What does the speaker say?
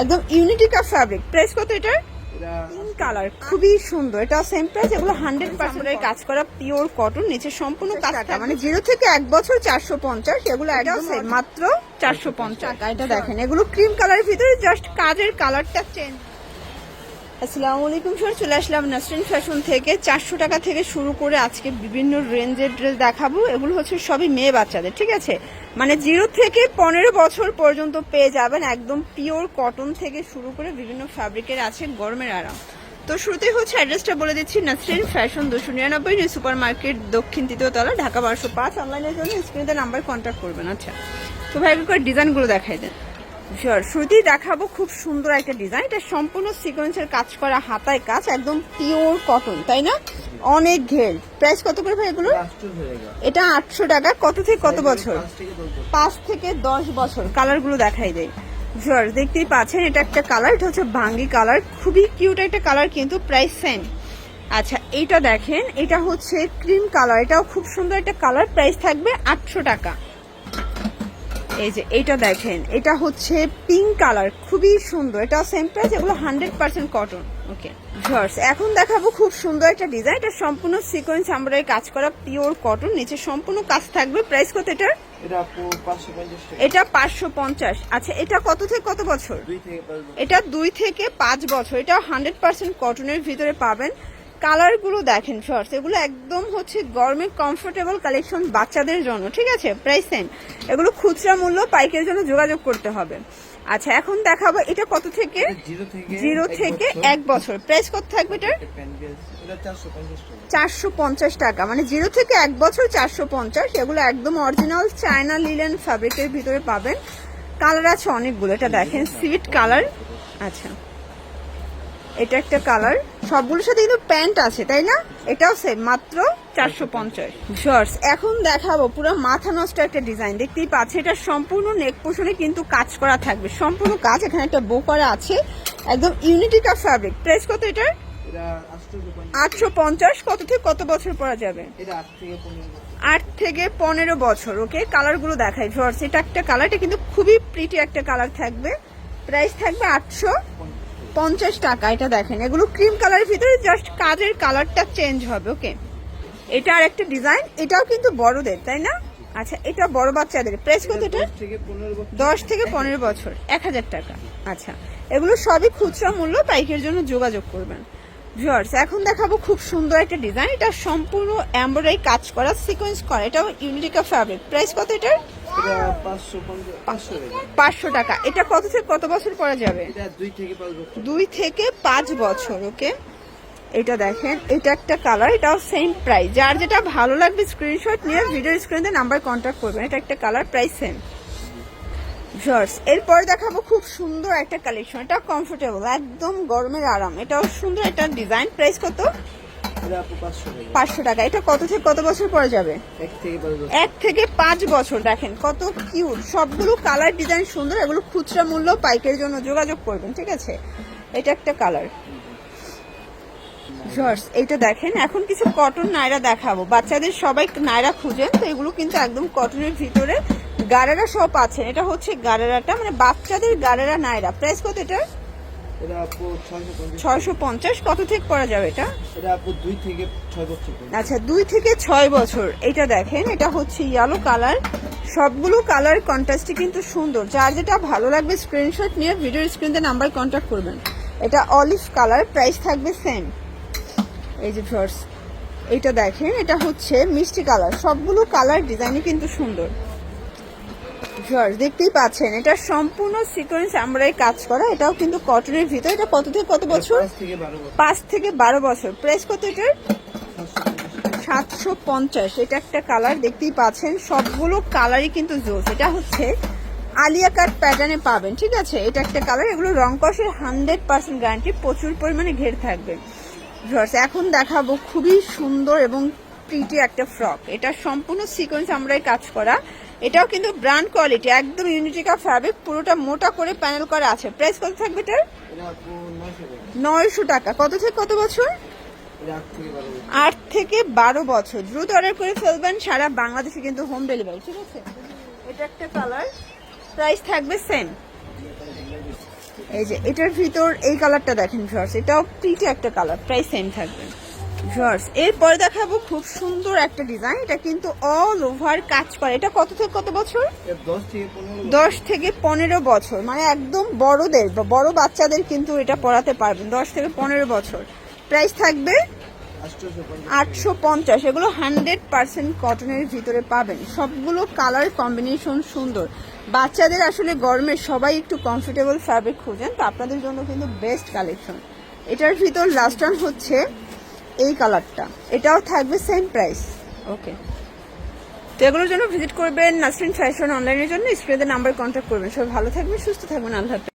একদম ইউনিটিকা fabric price কত এটার? পিঙ্ক কালার খুবই সুন্দর। এটা সেম প্রাইস এগুলো হান্ড্রেড পার্সেন্ট কাজ করা পিওর কটন নিচে সম্পূর্ণ কাজ মানে জিরো থেকে এক বছর চারশো পঞ্চাশ এগুলো একদম মাত্র চারশো পঞ্চাশ। এটা দেখেন এগুলো ক্রিম কালারের ভিতরে জাস্ট কাজের কালারটা চেঞ্জ আসসালামু আলাইকুম স্যার, চলে আসলাম নাসরিন ফ্যাশন থেকে। চারশো টাকা থেকে শুরু করে আজকে বিভিন্ন রেঞ্জের ড্রেস দেখাবো। এগুলো হচ্ছে সবই মেয়ে বাচ্চাদের, ঠিক আছে? মানে জিরো থেকে পনেরো বছর পর্যন্ত পেয়ে যাবেন একদম পিওর কটন থেকে শুরু করে বিভিন্ন ফ্যাব্রিকের আছে গরমের আরাম। তো শুরুতেই হচ্ছে অ্যাড্রেসটা বলে দিচ্ছি, নাসরিন ফ্যাশন দুশো নিরানব্বই সুপার মার্কেট দক্ষিণ তৃতীয়তলা ঢাকা বারোশো পাঁচ। অনলাইনের জন্য স্ক্রিনে নাম্বার কন্ট্যাক্ট করবেন। আচ্ছা তো ভাই ডিজাইনগুলো দেখাই দেন। শুরুতেই দেখাবো খুব সুন্দর একটা ডিজাইন এটা সম্পূর্ণ সিকোয়েন্সের কাজ করা হাতায় কাজ একদম পিওর কটন তাই না? অনেক ঘের। প্রাইস কত করে ভাই এগুলো এটা আটশো টাকা। কত থেকে কত বছর? পাঁচ থেকে দশ বছর। কালারগুলো দেখাই দেয় ভিউয়ার দেখতেই পাচ্ছেন এটা একটা কালার এটা হচ্ছে ভাঙ্গি কালার খুবই কিউট একটা কালার কিন্তু প্রাইস সেম আচ্ছা এইটা দেখেন এটা হচ্ছে ক্রিম কালার এটাও খুব সুন্দর একটা কালার প্রাইস থাকবে আটশো টাকা। এই যে এইটা দেখেন এটা হচ্ছে পিঙ্ক কালার খুবই সুন্দর। এটা সেম প্রাইস এগুলো hundred percent cotton okay viewers এখন দেখাবো খুব সুন্দর একটা ডিজাইন এটা সম্পূর্ণ সিকোয়েন্স আমরা কাজ করা পিওর কটন নিচে সম্পূর্ণ কাজ থাকবে। প্রাইস কত এটার? এটা পাঁচশো পঞ্চাশ এটা পাঁচশো পঞ্চাশ। আচ্ছা এটা কত থেকে কত বছর? এটা দুই থেকে পাঁচ বছর এটা হান্ড্রেড পার্সেন্ট কটনের ভিতরে পাবেন। কালারগুলো দেখেন শর্টস এগুলো একদম হচ্ছে গরমের কমফোর্টেবল কালেকশন বাচ্চাদের জন্য ঠিক আছে? প্রাইস সেম এগুলো খুচরা মূল্য পাইকের জন্য যোগাযোগ করতে হবে। আচ্ছা এখন দেখাবো এটা কত থেকে? জিরো থেকে এক বছর। প্রাইস কত থাকবে এটার? চারশো পঞ্চাশ টাকা। মানে জিরো থেকে এক বছর চারশো পঞ্চাশ এগুলো একদম অরিজিনাল চায়না লিলেন ফ্যাব্রিকের ভিতরে পাবেন। কালার আছে অনেকগুলো এটা দেখেন সুইট কালার আচ্ছা। এটা একটা কালার। সবগুলোর সাথে কিন্তু প্যান্ট আছে তাই না? এটাও সেম মাত্র চারশো পঞ্চাশ। শর্টস এখন দেখাবো পুরো মাথা নষ্ট একটা ডিজাইন দেখতেই পাচ্ছি এটা সম্পূর্ণ নেক পোষণে কিন্তু কাজ করা থাকবে। সম্পূর্ণ কাজ এখানে একটা বো করা আছে। একদম ইউনিটিকা ফ্যাব্রিক প্রাইস কত এটার? এটা আটশো পঞ্চাশ। কত থেকে কত বছর পরা যাবে? আট থেকে পনেরো বছর। ওকে কালারগুলো দেখাই ভিউয়ার্স এটা একটা কালার এটা কিন্তু খুবই প্রিটি একটা কালার থাকবে। প্রাইস থাকবে আটশো পঞ্চাশ টাকা, এটা দেখেন। এগুলো ক্রিম কালারের ভিতরে জাস্ট কাজের কালারটা চেঞ্জ হবে ওকে এটা আর একটা ডিজাইন এটাও কিন্তু বড়দের, তাই না? আচ্ছা এটা বড় বাচ্চাদের প্রাইস কত এটা? দশ থেকে পনেরো বছর, এক হাজার টাকা। আচ্ছা এগুলো সবই খুচরা মূল্য পাইকের জন্য যোগাযোগ করবেন। ভিউয়ার্স এখন দেখাবো খুব সুন্দর একটা ডিজাইন এটা সম্পূর্ণ এমব্রয়ডারি কাজ করা সিকোয়েন্স করা। এটাও ইউনিটিকা ফ্যাব্রিক প্রাইস কত এটার? এটা পাঁচশো টাকা। এটা কত থেকে কত বছর পরা যাবে? দুই থেকে পাঁচ বছর। দুই থেকে পাঁচ বছর ওকে এটা দেখেন এটা একটা কালার এটাও সেম প্রাইস যার যেটা ভালো লাগবে স্ক্রিনশট নিয়ে ভিডিও স্ক্রিনে নাম্বার কন্ট্যাক্ট করবেন। এটা একটা কালার প্রাইস সেম জর্স এরপরে দেখাবো খুব সুন্দর একটা কালেকশন। এটা কমফোর্টেবল একদম গরমের আরাম। এটাও সুন্দর একটা ডিজাইন প্রাইস কত? পাঁচশো টাকা। এটা কত থেকে কত বছর পরে যাবে? এক থেকে পাঁচ বছর। দেখেন কত কিউট সবগুলো কালার ডিজাইন সুন্দর। এগুলো খুচরা মূল্য পাইকের জন্য যোগাযোগ করবেন ঠিক আছে? এটা একটা কালার জর্স এইটা দেখেন এখন কিছু কটন নায়রা দেখাবো। বাচ্চাদের সবাই নায়রা খুঁজেন তো এগুলো কিন্তু একদম কটনের ভিতরে গারেরা সব আছেন এটা হচ্ছে গারেরাটা মানে বাচ্চাদের গারেরা নায়রা প্রাইস কত এটা ছয়শো পঞ্চাশ। কত থেকে করা যাবে এটা। আচ্ছা দুই থেকে ছয় বছর। এটা দেখেন এটা হচ্ছে ইয়েলো কালার সবগুলো কালার কন্ট্রাস্টই কিন্তু সুন্দর। যার যেটা ভালো লাগবে স্ক্রিনশট নিয়ে ভিডিও নাম্বার কন্ট্যাক্ট করবেন। এটা অলিভ কালার প্রাইস থাকবে সেম এই যে ফ্রস এটা দেখেন এটা হচ্ছে মিষ্টি কালার সবগুলো কালার ডিজাইনই কিন্তু সুন্দর। ফ্রস দেখতেই পাচ্ছেন এটা সম্পূর্ণ সিকোয়েন্স আমরা কাজ করা এটাও কিন্তু কটনের ভিতর এটা কত থেকে কত বছর? পাঁচ থেকে বারো বছর। প্রাইস কত এটার? সাতশো পঞ্চাশ। এটা একটা কালার দেখতেই পাচ্ছেন সবগুলো কালারই কিন্তু জোস এটা হচ্ছে আলিয়া কাট প্যাটার্নে পাবেন ঠিক আছে? এটা একটা কালার এগুলো রং কষের হান্ড্রেড পার্সেন্ট গ্যারান্টি প্রচুর পরিমাণে ঘের থাকবে। এখন দেখাবো খুবই সুন্দর এবং প্রিটি একটা ফ্রক এটা সম্পূর্ণ সিকোয়েন্স আমরা কাজ করা। এটাও কিন্তু ব্র্যান্ড কোয়ালিটি একদম ইউনিটিকা ফ্যাব্রিক পুরোটা মোটা করে প্যানেল করা আছে। প্রাইস কত থাকবে এটার? এটা নয়শো টাকা। কত থেকে কত বছর? আট থেকে বারো বছর। দ্রুত অর্ডার করে ফেলবেন সারা বাংলাদেশে কিন্তু হোম ডেলিভারি ঠিক আছে? এটা একটা কালার প্রাইস থাকবে সেম এই যে এটার ভিতর এই কালারটা দেখেন ভিউয়ার্স এটাও প্রিটি একটা কালার প্রাইস সেম থাকবে। ভিউয়ার্স এরপরে দেখাবো খুব সুন্দর একটা ডিজাইন। এটা কিন্তু অল ওভার কাজ করে। এটা কত থেকে কত বছর? দশ থেকে পনেরো বছর। মানে একদম বড়দের বা বড় বাচ্চাদের কিন্তু এটা পড়াতে পারবেন। দশ থেকে পনেরো বছর। প্রাইস থাকবে আটশো পঞ্চাশ। এগুলো হান্ড্রেড পার্সেন্ট কটনের ভিতরে পাবেন। সবগুলো কালার কম্বিনেশন সুন্দর। বাচ্চাদের আসলে গরমে সবাই একটু কমফোর্টেবল ফ্যাব্রিক খুঁজেন। তো আপনাদের জন্য কিন্তু বেস্ট কালেকশন এটার ভিতর লাস্ট হচ্ছে এই কালারটা। এটাও থাকবে সেম প্রাইস ওকে তো এগুলোর জন্য ভিজিট করবেন নাসরিন ফ্যাশন অনলাইনের জন্য। স্ক্রিনে নাম্বার কন্ট্যাক্ট করবেন। সবাই ভালো থাকবেন, সুস্থ থাকবেন। আল্লাহ।